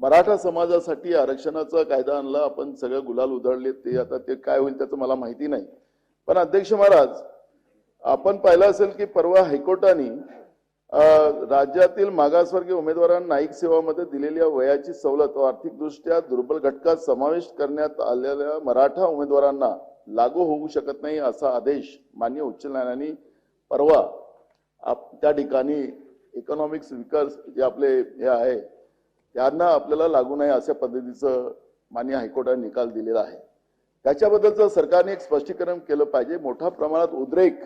मराठा समाजासाठी आरक्षणाचा कायदा आणला आपण सगळं गुलाल उधळले ते आता ते काय होईल त्याचं मला माहिती नाही. पण अध्यक्ष महाराज आपण पाहिलं असेल की परवा हायकोर्टाने राज्यातील मागासवर्गीय उमेदवारांना नाईक सेवामध्ये दिलेल्या वयाची सवलत व आर्थिकदृष्ट्या दुर्बल घटकात समावेश करण्यात आलेल्या मराठा उमेदवारांना लागू होऊ शकत नाही असा आदेश मान्य उच्च न्यायालयाने परवा त्या ठिकाणी इकॉनॉमिक्स विकर्स जे आपले हे आहे त्यांना आपल्याला लागू नाही अशा पद्धतीचं मान्य हायकोर्टाने निकाल दिलेला आहे. त्याच्याबद्दलचं सरकारने एक स्पष्टीकरण केलं पाहिजे. मोठ्या प्रमाणात उद्रेक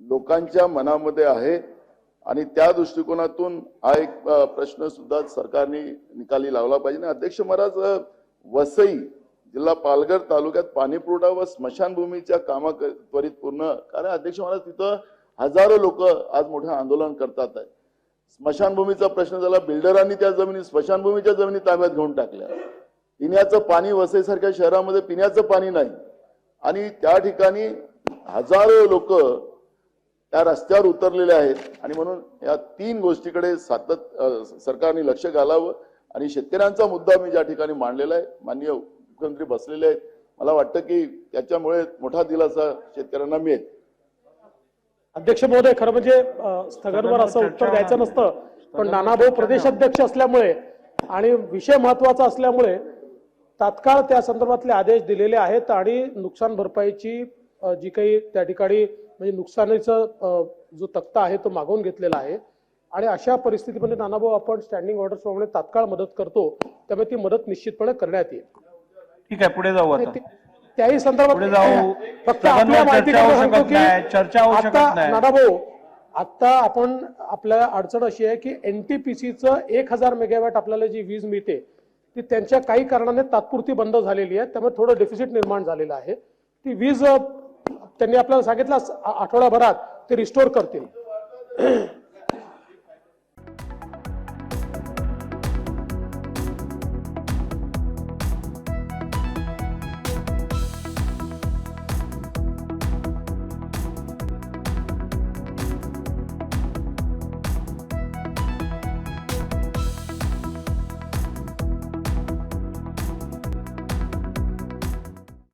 लोकांच्या मनामध्ये आहे आणि त्या दृष्टिकोनातून हा एक प्रश्न सुद्धा सरकारने निकाली लावला पाहिजे. आणि अध्यक्ष महाराज वसई जिल्हा पालघर तालुक्यात पाणीपुरवठा व स्मशानभूमीच्या कामा त्वरित पूर्ण कारण अध्यक्ष महाराज तिथं हजारो लोक आज मोठं आंदोलन करतात. आहे स्मशानभूमीचा प्रश्न झाला. बिल्डरांनी त्या जमिनी स्मशानभूमीच्या जमिनी ताब्यात घेऊन टाकल्या. पिण्याचं पाणी वसईसारख्या शहरामध्ये पिण्याचं पाणी नाही. आणि त्या ठिकाणी हजारो लोक त्या रस्त्यावर उतरलेले आहेत. आणि म्हणून या तीन गोष्टीकडे सातत सरकारने लक्ष घालावं. आणि शेतकऱ्यांचा मुद्दा मी ज्या ठिकाणी मांडलेला आहे माननीय मुख्यमंत्री बसलेले आहेत. मला वाटतं की त्याच्यामुळे मोठा दिलासा शेतकऱ्यांना मिळेल. अध्यक्ष महोदय खरं म्हणजे स्थगनवर असं उत्तर द्यायचं नसतं पण नानाभाऊ प्रदेश अध्यक्ष असल्यामुळे आणि विषय महत्त्वाचा असल्यामुळे तात्काळ त्या संदर्भातले आदेश दिलेले आहेत आणि नुकसान भरपाईची जी काही त्या ठिकाणी म्हणजे नुकसानीचं जो तक्ता आहे तो मागवून घेतलेला आहे. आणि अशा परिस्थितीमध्ये नानाभाऊ आपण स्टँडिंग ऑर्डर प्रमाणे तात्काळ मदत करतो त्यामुळे ती मदत निश्चितपणे करण्यात येईल. ठीक आहे पुढे जाऊ त्याही संदर्भात पुढे जाऊ. फक्त आपल्या माहिती चर्चा होऊ सांगतो शकत नाही, चर्चा होऊ की शकत आता नाही. नानाभाऊ आता आपण आपल्याला अडचण अशी आहे की एनटीपीसीचं एक हजार मेगावॅट आपल्याला जी वीज मिळते ती त्यांच्या काही कारणाने तात्पुरती बंद झालेली आहे त्यामुळे थोडं डेफिसिट निर्माण झालेलं आहे ती वीज अ, त्यांनी आपल्याला सांगितलं आ- आठवड्याभरात ते रिस्टोर करतील